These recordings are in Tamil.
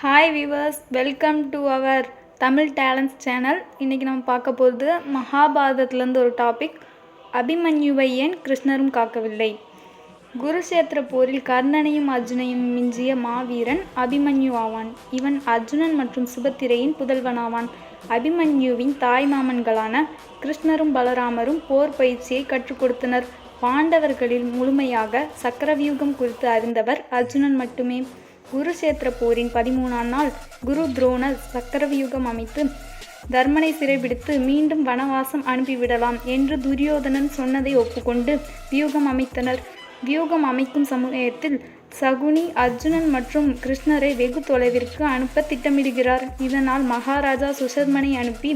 Hi viewers welcome to our Tamil talents channel இன்றைக்கி நம்ம பார்க்க போகிறது மகாபாரதத்துலேருந்து ஒரு டாபிக் அபிமன்யுவை ஏன் கிருஷ்ணரும் காக்கவில்லை? குருஷேத்திர போரில் கர்ணனையும் அர்ஜுனையும் மிஞ்சிய மாவீரன் அபிமன்யு ஆவான். இவன் அர்ஜுனன் மற்றும் சுபத்திரையின் புதல்வனாவான். அபிமன்யுவின் தாய் மாமன்களான கிருஷ்ணரும் பலராமரும் போர் பயிற்சியை கற்றுக் கொடுத்தனர். பாண்டவர்களில் முழுமையாக சக்கரவியூகம் குறித்து அறிந்தவர் அர்ஜுனன் மட்டுமே. குருஷேத்திர போரின் பதிமூணாம் நாள் குரு துரோணர் சக்கரவியூகம் அமைத்து தர்மனை சிறைபிடித்து மீண்டும் வனவாசம் அனுப்பிவிடலாம் என்று துரியோதனன் சொன்னதை ஒப்புக்கொண்டு வியூகம் அமைத்தனர். வியூகம் அமைக்கும் சமயத்தில் சகுனி அர்ஜுனன் மற்றும் கிருஷ்ணரை வெகு தொலைவிற்கு அனுப்ப திட்டமிடுகிறார். இதனால் மகாராஜா சுஷர்மனை அனுப்பி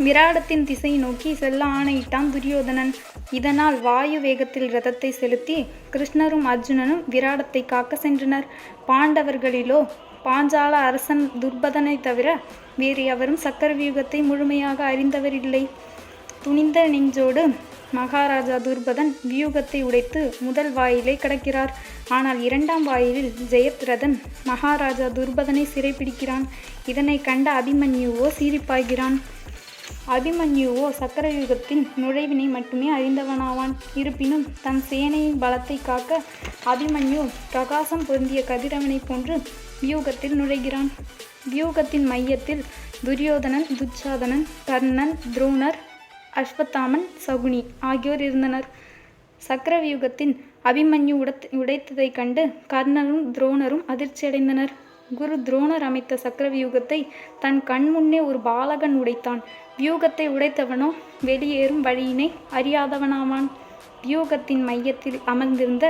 விராடத்தின் திசை நோக்கி செல்ல ஆணையிட்டான் துரியோதனன். இதனால் வாயு வேகத்தில் ரதத்தை செலுத்தி கிருஷ்ணரும் அர்ஜுனனும் விராடத்தை காக்க சென்றனர். பாண்டவர்களிலோ பாஞ்சால அரசன் துர்பதனை தவிர வேறு எவரும் சக்கரவியூகத்தை முழுமையாக அறிந்தவர் இல்லை துணிந்த நெஞ்சோடு மகாராஜா துர்பதன் வியூகத்தை உடைத்து முதல் வாயிலை கடக்கிறார். ஆனால் இரண்டாம் வாயிலில் ஜெயத்ரதன் மகாராஜா துர்பதனை சிறைப்பிடிக்கிறான் இதனை கண்ட அபிமன்யுவோ சீரிப்பாய்கிறான் அபிமன்யுவோ சக்கரயுகத்தின் நுழைவினை மட்டுமே அறிந்தவனாவான். இருப்பினும் தன் சேனையின் பலத்தை காக்க அபிமன்யு பிரகாசம் பொருந்திய கதிரவனை போன்று வியூகத்தில் நுழைகிறான். வியூகத்தின் மையத்தில் துரியோதனன் துச்சாதனன் கர்ணன் துரோணர் அஸ்வத்தாமன் சகுனி ஆகியோர் இருந்தனர். சக்கரவியூகத்தின் அபிமன்யு உடத் உடைத்ததைக் கண்டு கர்ணரும் துரோணரும் அதிர்ச்சியடைந்தனர். குரு துரோணர் அமைத்த சக்கரவியூகத்தை தன் கண் முன்னே ஒரு பாலகன் உடைத்தான். வியூகத்தை உடைத்தவனோ வெளியேறும் வழியினை அறியாதவனாவான். வியூகத்தின் மையத்தில் அமர்ந்திருந்த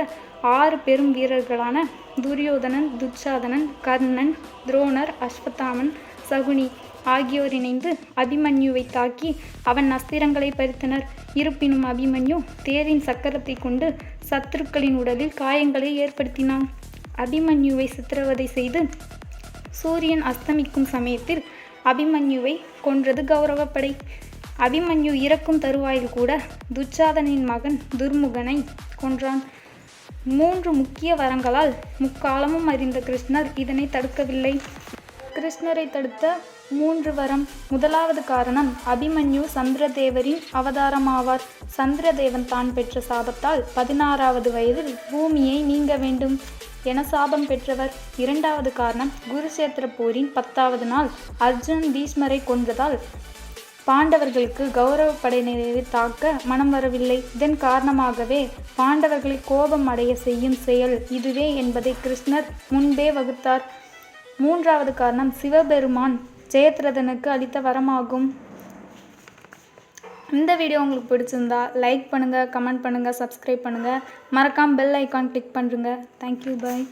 ஆறு பெரும் வீரர்களான துரியோதனன் துச்சாதனன் கர்ணன் துரோணர் அஸ்வத்தாமன் சகுனி ஆகியோர் இணைந்து அபிமன்யுவை தாக்கி அவன் அஸ்திரங்களை பறித்தனர். இருப்பினும் அபிமன்யு தேரின் சக்கரத்தை கொண்டு சத்துருக்களின் உடலில் காயங்களை ஏற்படுத்தினான். அபிமன்யுவை சித்திரவதை செய்து சூரியன் அஸ்தமிக்கும் சமயத்தில் அபிமன்யுவை கொன்றது கௌரவப்படை. அபிமன்யு இறக்கும் தருவாயில் கூட துச்சாதனின் மகன் துர்முகனை கொன்றான். மூன்று முக்கிய வரங்களால் முக்காலமும் அறிந்த கிருஷ்ணர் இதனை தடுக்கவில்லை. கிருஷ்ணரை தடுத்த மூன்று வரம். முதலாவது காரணம் அபிமன்யு சந்திரதேவரின் அவதாரமாவார். சந்திரதேவன் தான் பெற்ற சாபத்தால் பதினாறாவது வயதில் பூமியை நீங்க வேண்டும். என சாபம் பெற்றவர். இரண்டாவது காரணம் குருஷேத்திர போரின் பத்தாவது நாள். அர்ஜுன் பீஷ்மரை கொன்றதால் பாண்டவர்களுக்கு கௌரவ படையினரை தாக்க மனம் வரவில்லை. இதன் காரணமாகவே பாண்டவர்களை கோபம் அடைய செய்யும் செயல் இதுவே என்பதை கிருஷ்ணர் முன்பே வகுத்தார். மூன்றாவது காரணம் சிவபெருமான் ஜெயத்ரதனுக்கு அளித்த வரமாகும். இந்த வீடியோ உங்களுக்கு பிடிச்சிருந்தா லைக் பண்ணுங்கள் கமெண்ட் பண்ணுங்கள் சப்ஸ்கிரைப் பண்ணுங்கள் மறக்காமல் பெல் ஐக்கான் கிளிக் பண்ணுறங்க தேங்க்யூ பாய்